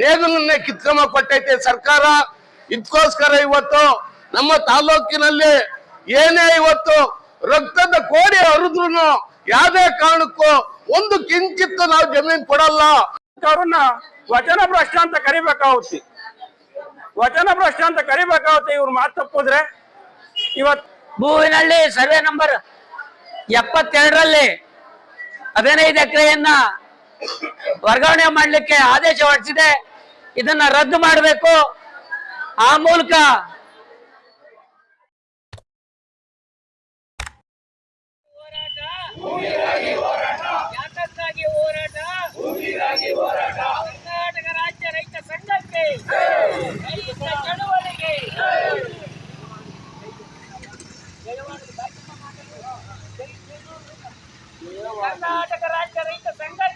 ನೇಗಲನ್ನೇ ಕಿತ್ಕೊಂಬ ಕೊಟ್ಟೈತೆ ಸರ್ಕಾರ. ಇದಕ್ಕೋಸ್ಕರ ಇವತ್ತು ನಮ್ಮ ತಾಲೂಕಿನಲ್ಲಿ ಏನೇ ಇವತ್ತು ರಕ್ತದ ಕೋಡಿ ಹರಿದ್ರು ಯಾವುದೇ ಕಾರಣಕ್ಕೂ ಒಂದು ಕಿಂಚಿತ್ತು ನಾವು ಜಮೀನ್ ಕೊಡಲ್ಲ. ಅವ್ರನ್ನ ವಚನ ಭ್ರಷ್ಟ ಅಂತ ಕರಿಬೇಕಾಗುತ್ತೆ. ವಚನ ಭ್ರಷ್ಟ ಅಂತ ಕರಿಬೇಕಾಗುತ್ತೆ ಇವ್ರು ಮಾತು ತಪ್ಪಿದ್ರೆ. ಇವತ್ ಭೂವಿನಲ್ಲಿ ಸರ್ವೆ ನಂಬರ್ ಎಪ್ಪತ್ತೆರಡರಲ್ಲಿ ಹದಿನೈದು ಎಕರೆಯನ್ನ ವರ್ಗಾವಣೆ ಮಾಡಲಿಕ್ಕೆ ಆದೇಶ ಹೊರಡಿಸಿದೆ ಇದನ್ನ ರದ್ದು ಮಾಡಬೇಕು. ಆ ಮೂಲಕ ಕರ್ನಾಟಕ ರಾಜ್ಯ ರೈತ ಸಂಘಕ್ಕೆ ರೈತ ಚಳವಳಿಗೆ. ಕರ್ನಾಟಕ ರಾಜ್ಯ ರೈತ ಸಂಘಕ್ಕೆ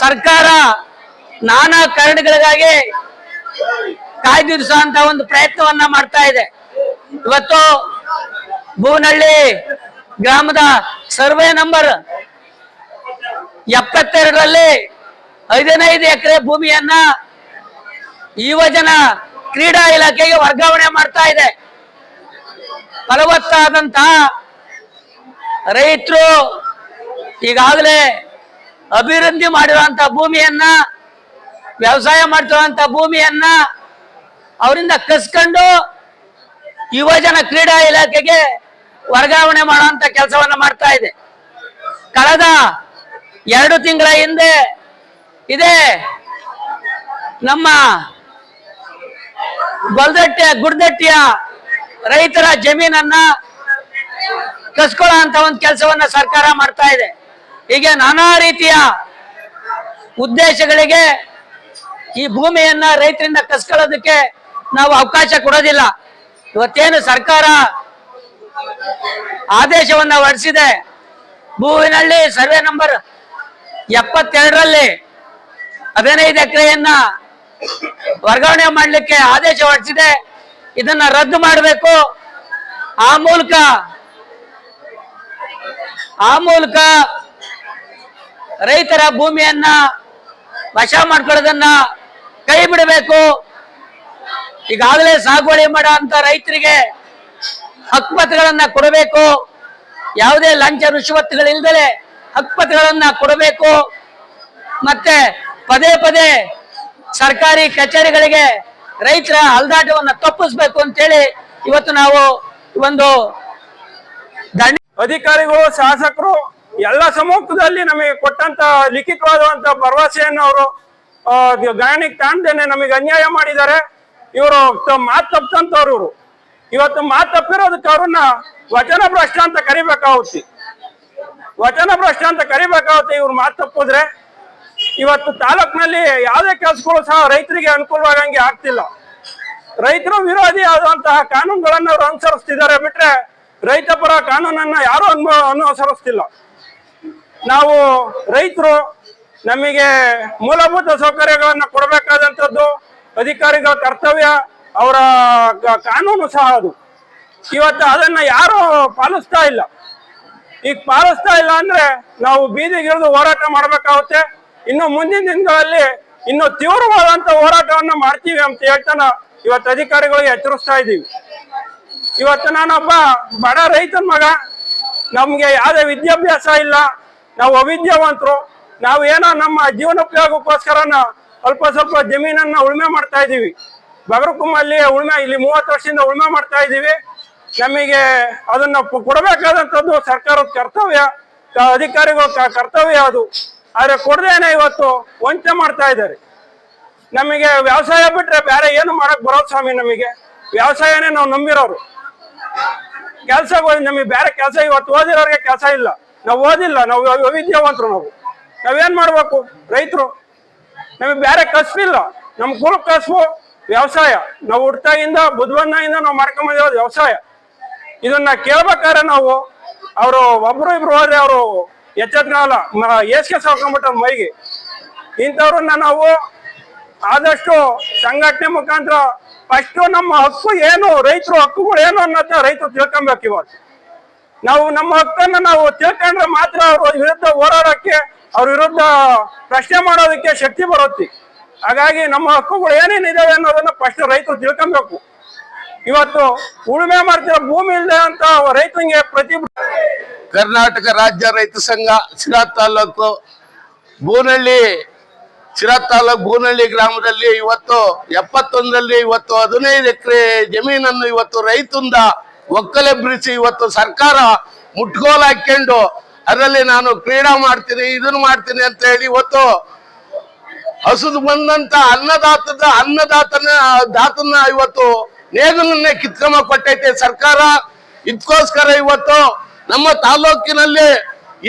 ಸರ್ಕಾರ ನಾನಾ ಕಾರಣಗಳಿಗಾಗಿ ಕಾಯ್ದಿರಿಸುವಂತ ಒಂದು ಪ್ರಯತ್ನವನ್ನ ಮಾಡ್ತಾ ಇದೆ. ಇವತ್ತು ಭೂನಹಳ್ಳಿ ಗ್ರಾಮದ ಸರ್ವೆ ನಂಬರ್ ಎಪ್ಪತ್ತೆರಡರಲ್ಲಿ ಐದನೈದು ಎಕರೆ ಭೂಮಿಯನ್ನ ಯುವಜನ ಕ್ರೀಡಾ ಇಲಾಖೆಗೆ ವರ್ಗಾವಣೆ ಮಾಡ್ತಾ ಇದೆ. ಫಲವತ್ತಾದಂತಹ ರೈತರು ಈಗಾಗಲೇ ಅಭಿವೃದ್ಧಿ ಮಾಡಿರುವಂತ ಭೂಮಿಯನ್ನ, ವ್ಯವಸಾಯ ಮಾಡ್ತಿರುವಂತ ಭೂಮಿಯನ್ನ ಅವರಿಂದ ಕಸ್ಕೊಂಡು ಯುವಜನ ಕ್ರೀಡಾ ಇಲಾಖೆಗೆ ವರ್ಗಾವಣೆ ಮಾಡುವಂತ ಕೆಲಸವನ್ನ ಮಾಡ್ತಾ ಇದೆ. ಕಳೆದ ಎರಡು ತಿಂಗಳ ಹಿಂದೆ ಇದೇ ನಮ್ಮ ಗೊಲ್ದಟ್ಟಿಯ ಗುಡ್ದಟ್ಟಿಯ ರೈತರ ಜಮೀನನ್ನ ಕಸ್ಕೊಳ್ಳೋ ಅಂತ ಒಂದು ಕೆಲಸವನ್ನ ಸರ್ಕಾರ ಮಾಡ್ತಾ ಇದೆ. ಹೀಗೆ ನಾನಾ ರೀತಿಯ ಉದ್ದೇಶಗಳಿಗೆ ಈ ಭೂಮಿಯನ್ನ ರೈತರಿಂದ ಕಸ್ಕೊಳ್ಳೋದಕ್ಕೆ ನಾವು ಅವಕಾಶ ಕೊಡೋದಿಲ್ಲ. ಇವತ್ತೇನು ಸರ್ಕಾರ ಆದೇಶವನ್ನ ಹೊರಡಿಸಿದೆ ಭೂವಿನಲ್ಲಿ ಸರ್ವೆ ನಂಬರ್ ಎಪ್ಪತ್ತೆರಡರಲ್ಲಿ ಹದಿನೈದು ಎಕರೆಯನ್ನ ವರ್ಗಾವಣೆ ಮಾಡಲಿಕ್ಕೆ ಆದೇಶ ಹೊರಡಿಸಿದೆ ಇದನ್ನ ರದ್ದು ಮಾಡಬೇಕು. ಆ ಮೂಲಕ ಆ ಮೂಲಕ ರೈತರ ಭೂಮಿಯನ್ನ ವಶ ಮಾಡ್ಕೊಳ್ಳೋದನ್ನ ಕೈ ಬಿಡಬೇಕು. ಈಗಾಗಲೇ ಸಾಗುವಳಿ ಮಾಡೋ ಅಂತ ರೈತರಿಗೆ ಹಕ್ಪತ್ರಗಳನ್ನ ಕೊಡಬೇಕು. ಯಾವುದೇ ಲಂಚ ರುಷವತ್ತುಗಳಿಲ್ದಲೆ ಹಕ್ಪತ್ರಗಳನ್ನ ಕೊಡಬೇಕು. ಮತ್ತೆ ಪದೇ ಪದೇ ಸರ್ಕಾರಿ ಕಚೇರಿಗಳಿಗೆ ರೈತರ ಅಲ್ದಾಟವನ್ನ ತಪ್ಪಿಸ್ಬೇಕು ಅಂತೇಳಿ ಇವತ್ತು ನಾವು ಒಂದು ಅಧಿಕಾರಿಗಳು, ಶಾಸಕರು ಎಲ್ಲ ಸಮ್ಮುಖದಲ್ಲಿ ನಮಗೆ ಕೊಟ್ಟಂತ ಲಿಖಿತವಾದಂತ ಭರವಸೆಯನ್ನು ಅವರು ಗಾಯಣಿಗೆ ತಾಣ್ದೇನೆ ನಮಗೆ ಅನ್ಯಾಯ ಮಾಡಿದ್ದಾರೆ. ಇವರು ಮಾತು ತಪ್ಪಂತವ್ರು ಇವರು. ಇವತ್ತು ಮಾತು ತಪ್ಪಿರೋದಕ್ಕೆ ಅವ್ರನ್ನ ವಚನ ಭ್ರಷ್ಟ ಅಂತ ಕರಿಬೇಕಾಗುತ್ತೆ. ವಚನ ಭ್ರಷ್ಟ ಅಂತ ಕರಿಬೇಕಾಗುತ್ತೆ ಇವ್ರು ಮಾತು ತಪ್ಪಿದ್ರೆ. ಇವತ್ತು ತಾಲೂಕಿನಲ್ಲಿ ಯಾವುದೇ ಕೆಲಸಗಳು ಸಹ ರೈತರಿಗೆ ಅನುಕೂಲವಾಗಂಗೆ ಆಗ್ತಿಲ್ಲ. ರೈತರು ವಿರೋಧಿ ಆದಂತಹ ಕಾನೂನುಗಳನ್ನು ಅವರು ಅನುಸರಿಸ್ತಿದ್ದಾರೆ ಬಿಟ್ರೆ ರೈತ ಪರ ಕಾನೂನನ್ನ ಯಾರು ಅನುಸರಿಸ್ತಿಲ್ಲ. ನಾವು ರೈತರು ನಮಗೆ ಮೂಲಭೂತ ಸೌಕರ್ಯಗಳನ್ನು ಕೊಡಬೇಕಾದಂಥದ್ದು ಅಧಿಕಾರಿಗಳ ಕರ್ತವ್ಯ, ಅವರ ಕಾನೂನು ಸಹ ಅದು. ಇವತ್ತು ಅದನ್ನ ಯಾರು ಪಾಲಿಸ್ತಾ ಇಲ್ಲ. ಈಗ ಪಾಲಿಸ್ತಾ ಇಲ್ಲ ಅಂದ್ರೆ ನಾವು ಬೀದಿಗಿಳಿದು ಹೋರಾಟ ಮಾಡಬೇಕಾಗುತ್ತೆ. ಇನ್ನು ಮುಂದಿನ ದಿನಗಳಲ್ಲಿ ಇನ್ನು ತೀವ್ರವಾದಂತ ಹೋರಾಟವನ್ನು ಮಾಡ್ತೀವಿ ಅಂತ ಹೇಳ್ತಾನ ಇವತ್ತು ಅಧಿಕಾರಿಗಳಿಗೆ ಎಚ್ಚರಿಸ್ತಾ ಇದ್ದೀವಿ. ಇವತ್ತು ನಾನೊಬ್ಬ ಬಡ ರೈತನ ಮಗ. ನಮ್ಗೆ ಯಾವುದೇ ವಿದ್ಯಾಭ್ಯಾಸ ಇಲ್ಲ. ನಾವು ಅವಿದ್ಯಾವಂತರು, ನಾವು ಏನೋ ನಮ್ಮ ಜೀವನೋಪಯೋಗಕ್ಕೋಸ್ಕರ ಅಲ್ಪ ಸ್ವಲ್ಪ ಜಮೀನನ್ನ ಉಳುಮೆ ಮಾಡ್ತಾ ಇದ್ದೀವಿ. ಬಗರಕುಮ್ಮಲ್ಲಿ ಉಳುಮೆ, ಇಲ್ಲಿ ಮೂವತ್ತು ವರ್ಷದಿಂದ ಉಳುಮೆ ಮಾಡ್ತಾ ಇದ್ದೀವಿ. ನಮಗೆ ಅದನ್ನ ಕೊಡಬೇಕಾದಂಥದ್ದು ಸರ್ಕಾರದ ಕರ್ತವ್ಯ ಅಧಿಕಾರಿಗಳ ಕರ್ತವ್ಯ ಅದು. ಆದರೆ ಕೊಡದೇನೆ ಇವತ್ತು ವಂಚನೆ ಮಾಡ್ತಾ ಇದ್ದಾರೆ. ನಮಗೆ ವ್ಯವಸಾಯ ಬಿಟ್ರೆ ಬೇರೆ ಏನು ಮಾಡಕ್ ಬರೋದು ಸ್ವಾಮಿ ನಮಗೆ. ವ್ಯವಸಾಯನೇ ನಾವು ನಂಬಿರೋರು. ಕೆಲಸ ನಮಗೆ ಬೇರೆ ಕೆಲಸ, ಇವತ್ತು ಓದಿರೋರಿಗೆ ಕೆಲಸ ಇಲ್ಲ. ನಾವು ಓದಿಲ್ಲ, ನಾವು ವೈವಿಧ್ಯವಂತರು ನಾವು. ನಾವೇನ್ ಮಾಡ್ಬೇಕು? ರೈತರು. ನಮಗೆ ಬೇರೆ ಕಸ್ಬಿಲ್ಲ ನಮ್ಮ ಕುಲಕಸಬು ವ್ಯವಸಾಯ. ನಾವು ಹುಟ್ಟಾಗಿಂದ ಇಂದ ನಾವು ಮಾಡ್ಕೊಂಬಂದಿರೋದು ವ್ಯವಸಾಯ. ಇದನ್ನ ಕೇಳ್ಬೇಕಾದ್ರೆ ನಾವು, ಅವರು ಒಬ್ರು ಇಬ್ರು ಹೋದ್ರೆ ಅವರು ಎಚ್ಚೆತ್ಕಾಲ ಏಸ್ಗೆ ಸಾಕೊಂಡ್ಬಿಟ್ಟ ಮೈಗೆ. ಇಂಥವ್ರನ್ನ ನಾವು ಆದಷ್ಟು ಸಂಘಟನೆ ಮುಖಾಂತರ ಫಸ್ಟ್ ನಮ್ಮ ಹಕ್ಕು ಏನು, ರೈತರು ಹಕ್ಕುಗಳು ಏನು ಅನ್ನೋದನ್ನ ರೈತರು ತಿಳ್ಕೊಬೇಕು ಇವತ್ತು ನಾವು ನಮ್ಮ ಹಕ್ಕನ್ನ ನಾವು ತಿಳ್ಕೊಂಡ್ರೆ ಮಾತ್ರ ಅವ್ರ ವಿರುದ್ಧ ಹೋರಾಡಕ್ಕೆ, ಅವ್ರ ವಿರುದ್ಧ ಪ್ರಶ್ನೆ ಮಾಡೋದಕ್ಕೆ ಶಕ್ತಿ ಬರುತ್ತೆ. ಹಾಗಾಗಿ ನಮ್ಮ ಹಕ್ಕುಗಳು ಏನೇನಿದಾವೆ ಅನ್ನೋದನ್ನ ಫಸ್ಟ್ ರೈತರು ತಿಳ್ಕೊಬೇಕು. ಇವತ್ತು ಉಳುಮೆ ಮಾಡ್ತಿರೋ ಭೂಮಿ ಇಲ್ಲದೆ ಅಂತ ರೈತನಿಗೆ ಪ್ರತಿ ಕರ್ನಾಟಕ ರಾಜ್ಯ ರೈತ ಸಂಘ ಶಿರಾ ತಾಲೂಕು ಬೂನಹಳ್ಳಿ ಶಿರಾ ತಾಲೂಕು ಬೂನಹಳ್ಳಿ ಗ್ರಾಮದಲ್ಲಿ ಇವತ್ತು ಎಪ್ಪತ್ತೊಂದರಲ್ಲಿ ಇವತ್ತು ಹದಿನೈದು ಎಕರೆ ಜಮೀನನ್ನು ಇವತ್ತು ರೈತಂದ ಒಕ್ಕಲೆಬ್ರಿಸಿ ಇವತ್ತು ಸರ್ಕಾರ ಮುಟ್ಗೋಲ್ ಹಾಕೊಂಡು ಅದರಲ್ಲಿ ನಾನು ಕ್ರೀಡಾ ಮಾಡ್ತೀನಿ, ಇದನ್ನ ಮಾಡ್ತೀನಿ ಅಂತ ಹೇಳಿ ಇವತ್ತು ಹಸುದು ಬಂದಂತ ಅನ್ನದಾತದ, ಅನ್ನದಾತನ, ದಾತನ ಇವತ್ತು ನೇಗನ್ನೇ ಕಿತ್ಕೊಂಬ ಕೊಟ್ಟೈತೆ ಸರ್ಕಾರ. ಇದಕ್ಕೋಸ್ಕರ ಇವತ್ತು ನಮ್ಮ ತಾಲೂಕಿನಲ್ಲಿ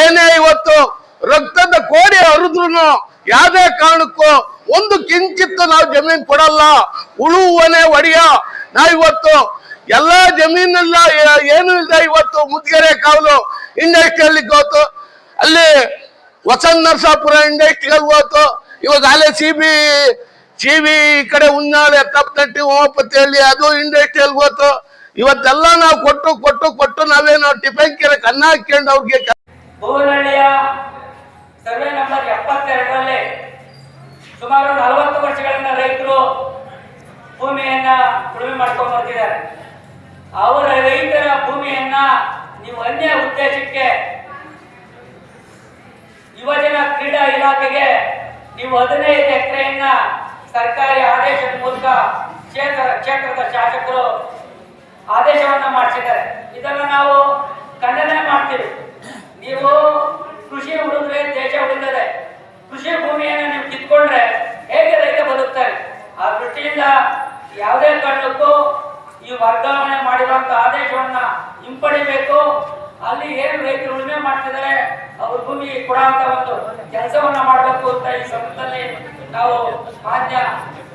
ಏನೇ ಇವತ್ತು ರಕ್ತದ ಕೋಡಿ ಹರಿದ್ರು ಯಾವುದೇ ಕಾರಣಕ್ಕೂ ಒಂದು ಕಿಂಚಿತ್ತು ನಾವು ಜಮೀನ್ ಕೊಡಲ್ಲ. ಉಳುವನೆ ಒಡೆಯ. ನಾವಿವತ್ತು ಎಲ್ಲಾ ಜಮೀನೆಲ್ಲ ಏನು ಇಲ್ಲ ಇವತ್ತು ಮುದ್ಗೆರೆ ಕಾವಲು ಇಂಡಸ್ಟ್ರಿಯಲ್ಲಿ ಹೋತು ಅಲ್ಲಿ ವಸಂತ ನರಸಾಪುರ ಇಂಡಸ್ಟ್ರಿಯಲ್ ಹೋತು ಇವಾಗ ಅಲ್ಲೇ ಸಿ ಬಿ ಸಿ ಬಿ ಈ ಕಡೆ ಉನ್ನಾಳೆ ತಪ್ಪತಟ್ಟಿ ಹೋಮಪತಿಯಲ್ಲಿ ಅದು ಇಂಡಸ್ಟ್ರಿಯಲ್ ಹೋತು ಇವತ್ತೆಲ್ಲ ನಾವು ಕೊಟ್ಟು ಕೊಟ್ಟು ಕೊಟ್ಟು ನಾವೇನೋ ಟಿಫನ್ ಕೆರೆ ಕನ್ನ ಹಾಕೊಂಡು ಅವ್ರಿಗೆ ಸರ್ವೆ ನಂಬರ್ ಸುಮಾರು ನಲವತ್ತು ವರ್ಷಗಳಿಂದ ರೈತರು ಭೂಮಿಯನ್ನ ಉಳುಮೆ ಮಾಡ್ಕೊಂಡು ಬರ್ತಿದ್ದಾರೆ. ಅವರ ರೈತರ ಭೂಮಿಯನ್ನ ನೀವು ಅನ್ಯ ಉದ್ದೇಶಕ್ಕೆ ಯುವಜನ ಕ್ರೀಡಾ ಇಲಾಖೆಗೆ ನೀವು ಹದಿನೈದು ಎಕರೆಯನ್ನ ಸರ್ಕಾರಿ ಆದೇಶದ ಮೂಲಕ ಕ್ಷೇತ್ರ, ಕ್ಷೇತ್ರದ ಶಾಸಕರು ಆದೇಶವನ್ನ ಮಾಡಿಸಿದ್ದಾರೆ. ಇದನ್ನು ನಾವು ಖಂಡನೆ ಮಾಡ್ತೀವಿ ನೀವು ಕೃಷಿ ಉಳಿದ್ರೆ ದೇಶ ಉಳಿತದೆ ಕೃಷಿ ಭೂಮಿಯನ್ನು ನೀವು ಕಿತ್ಕೊಂಡ್ರೆ ಹೇಗೆ ರೈತ ಬದುಕ್ತಾರೆ ಆ ದೃಷ್ಟಿಯಿಂದ ಯಾವುದೇ ಕಾರಣಕ್ಕೂ ಈ ವರ್ಗಾವಣೆ ಮಾಡಿರುವಂತ ಆದೇಶವನ್ನ ಹಿಂಪಡಿಬೇಕು ಅಲ್ಲಿ ಏನು ರೈತರು ಉಳುಮೆ ಮಾಡ್ತಿದ್ದಾರೆ ಅವ್ರ ಭೂಮಿ ಕೊಡುವಂತ ಒಂದು ಕೆಲಸವನ್ನ ಮಾಡಬೇಕು ಅಂತ ಈ ಸಂದರ್ಭದಲ್ಲಿ ನಾವು ಮಾನ್ಯ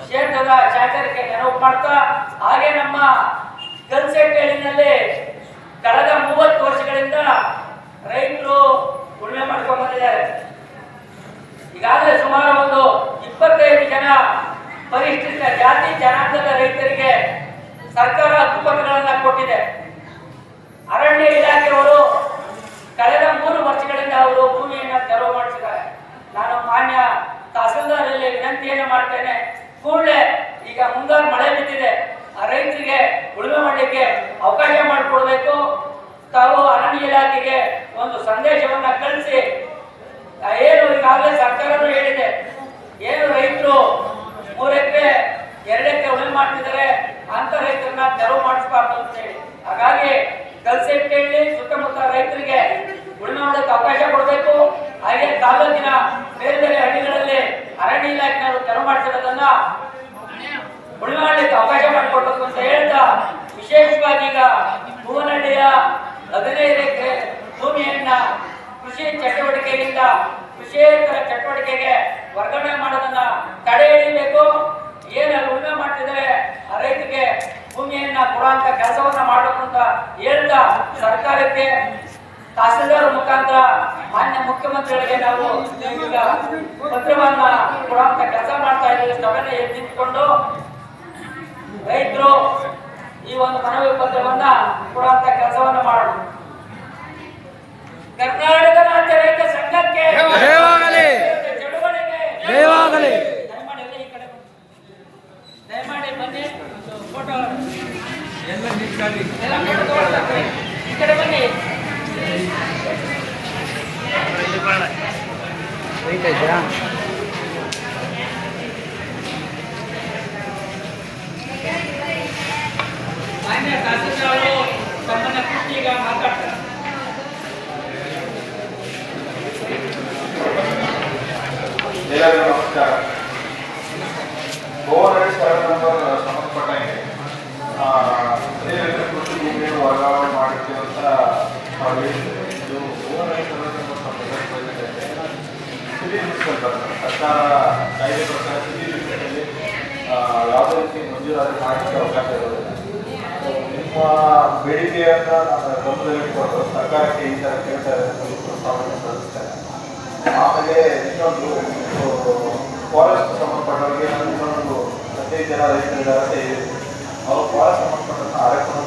ಕ್ಷೇತ್ರದ ಶಾಸಕರಿಗೆ ನೆನಪು ಮಾಡ್ತಾ, ಹಾಗೆ ನಮ್ಮ ಗಲ್ಸೆಟ್ಟೇಳಿನಲ್ಲಿ ಕಳೆದ ಮೂವತ್ತು ವರ್ಷಗಳಿಂದ ರೈತರು ಉಳುಮೆ ಮಾಡ್ಕೊಂಡು ಬಂದಿದ್ದಾರೆ. ಈಗಾಗಲೇ ಸುಮಾರು ಒಂದು ಇಪ್ಪತ್ತೈದು ಜನ ಪರಿಷ್ಠಿತ ಜಾತಿ ಜನಾಂಗದ ರೈತರಿಗೆ ಸರ್ಕಾರ ಹಕ್ಕುಪತ್ರಗಳನ್ನ ಕೊಟ್ಟಿದೆ. ಅರಣ್ಯ ಇಲಾಖೆಯವರು ಕಳೆದ ಮೂರು ವರ್ಷಗಳಿಂದ ಅವರು ಭೂಮಿಯನ್ನು ತೆರವು ಮಾಡಿಸಿದ್ದಾರೆ. ನಾನು ಮಾನ್ಯ ತಹಸೀಲ್ದಾರಲ್ಲಿ ವಿನಂತಿಯನ್ನು ಮಾಡ್ತೇನೆ. ಕೂಡಲೇ ಈಗ ಮುಂಗಾರು ಮಳೆ ಬಿದ್ದಿದೆ. ರೈತರಿಗೆ ಉಳುಮೆ ಮಾಡಲಿಕ್ಕೆ ಅವಕಾಶ ಮಾಡಿಕೊಡ್ಬೇಕು. ತಾವು ಅರಣ್ಯ ಇಲಾಖೆಗೆ ಒಂದು ಸಂದೇಶವನ್ನ ಕಳಿಸಿ. ಏನು ಈಗಾಗಲೇ ಸರ್ಕಾರನೂ ಹೇಳಿದೆ. ಏನು ರೈತರು ಮೂರಕ್ಕೆ, ಎರಡಕ್ಕೆ ಉಳುಮೆ ಮಾಡ್ತಿದ್ದಾರೆ. ಅಂತ ರೈತರನ್ನ ತೆರವು ಮಾಡಿಸ್ಬಾರ್ದು ಅಂತ ಹೇಳಿ. ಹಾಗಾಗಿ ಕಲ್ಸೆಟ್ಟಲ್ಲಿ ಸುತ್ತಮುತ್ತ ರೈತರಿಗೆ ಉಳುಮೆ ಮಾಡೋಕೆ ಅವಕಾಶ ಕೊಡಬೇಕು. ಹಾಗೆ ತಾಲೂಕಿನ ಬೇರೆ ಬೇರೆ ಹಳ್ಳಿಗಳಲ್ಲಿ ಅರಣ್ಯ ಇಲಾಖೆನವರು ತೆರವು ಮಾಡ್ತಿರೋದನ್ನ ಉಳುಮೆ ಮಾಡಲಿಕ್ಕೆ ಅವಕಾಶ ಮಾಡಿಕೊಡ್ಬೇಕು ಅಂತ ಹೇಳ್ತಾ ವಿಶೇಷವಾಗಿ ಈಗ ಭುವನಹಳ್ಳಿಯ ಹದಿನೈದು ಎಕರೆ ಭೂಮಿಯನ್ನ ಕೃಷಿ ಚಟುವಟಿಕೆಯಿಂದ ಕೃಷಿಯೇತರ ಚಟುವಟಿಕೆಗೆ ವರ್ಗಾವಣೆ ಮಾಡೋದನ್ನ ತಡೆ ಹಿಡಿಬೇಕು ಏನಲ್ಲಿ ಉಳುಮೆ ಮಾಡ್ತಿದ್ದಾರೆ ಆ ರೈತರಿಗೆ ಭೂಮಿಯನ್ನ ಕೊಡುವಂತ ಕೆಲಸವನ್ನ ಮಾಡಬೇಕು ಅಂತ ಹೇಳ್ತಾ ಸರ್ಕಾರಕ್ಕೆ ತಹಸೀಲ್ದಾರ್ ಮುಖಾಂತರ ಮಾನ್ಯ ಮುಖ್ಯಮಂತ್ರಿಗಳಿಗೆ ನಾವು ಈಗ ಪತ್ರವನ್ನ ಕೊಡುವಂತ ಕೆಲಸ ಮಾಡ್ತಾ ಇದ್ದೀವಿ ಸಭೆನ ಎದ್ದಿಟ್ಕೊಂಡು ರೈತರು ಈ ಒಂದು ಮನವಿ ಪತ್ರವನ್ನ ಕೊಡುವಂತ ಕೆಲಸವನ್ನ ಮಾಡ ಕರ್ನಾಟಕ ರಾಜ್ಯ ರೈತ ಸಂಘಕ್ಕೆ ಜಯವಾಗಲಿ. ಚಳುವಳಿಗೆ ಜಯವಾಗಲಿ. ದಯಮಾಡಿ ಈ ಕಡೆ ಬನ್ನಿ. ದಯಮಾಡಿ ಬನ್ನಿ ಫೋಟೋ ಎಲ್ಲ. ಈ ಕಡೆ ಬನ್ನಿ ಎಲ್ಲರಿಗೂ ನಮಸ್ಕಾರ. ಗೋವರ್ನರ್ ಸರ್ವೆ ನಂಬರ್ ಸಂಬಂಧಪಟ್ಟಂಗೆ ಪ್ರತಿ ಕೃಷಿ ಭೂಮಿಯನ್ನು ವರ್ಗಾವಣೆ ಮಾಡುತ್ತೆ ಅಂತ ನಾವು ಹೇಳಿದ್ದೇವೆ ಇದು ಗೋವರ್ನರ್ ಸರ್ವೆ ನಂಬರ್ ಸಂಬಂಧಪಟ್ಟಂತೆ ಸರ್ಕಾರ ಕಾಯ್ದೆ ಪ್ರಕಾರ ಸಿಟಿ ಲಿಮಿಟಲ್ಲಿ ಯಾವುದೇ ರೀತಿ ಮಂಜೂರಾತಿ ಮಾಡಲಿಕ್ಕೆ ಅವಕಾಶ ಇರೋದಿಲ್ಲ. ನಿಮ್ಮ ಬೇಡಿಕೆಯನ್ನು ನಾನು ಗಮನದಲ್ಲಿಟ್ಕೊಂಡು ಸರ್ಕಾರಕ್ಕೆ ಈ ಥರ ಕೇಳ್ತಾ ಇದ್ದಾರೆ ಆಮೇಲೆ ಇನ್ನೊಂದು ಫಾರೆಸ್ಟ್ ಸಂಬಂಧಪಟ್ಟವರಿಗೆ ಇನ್ನೊಂದು ಹದಿನೈದು ಜನ ರೈತರಿದ್ದಾರೆ ಅವರು ಫಾರೆಸ್ಟ್ ಸಂಬಂಧಪಟ್ಟ ಅರಕೊಂಡು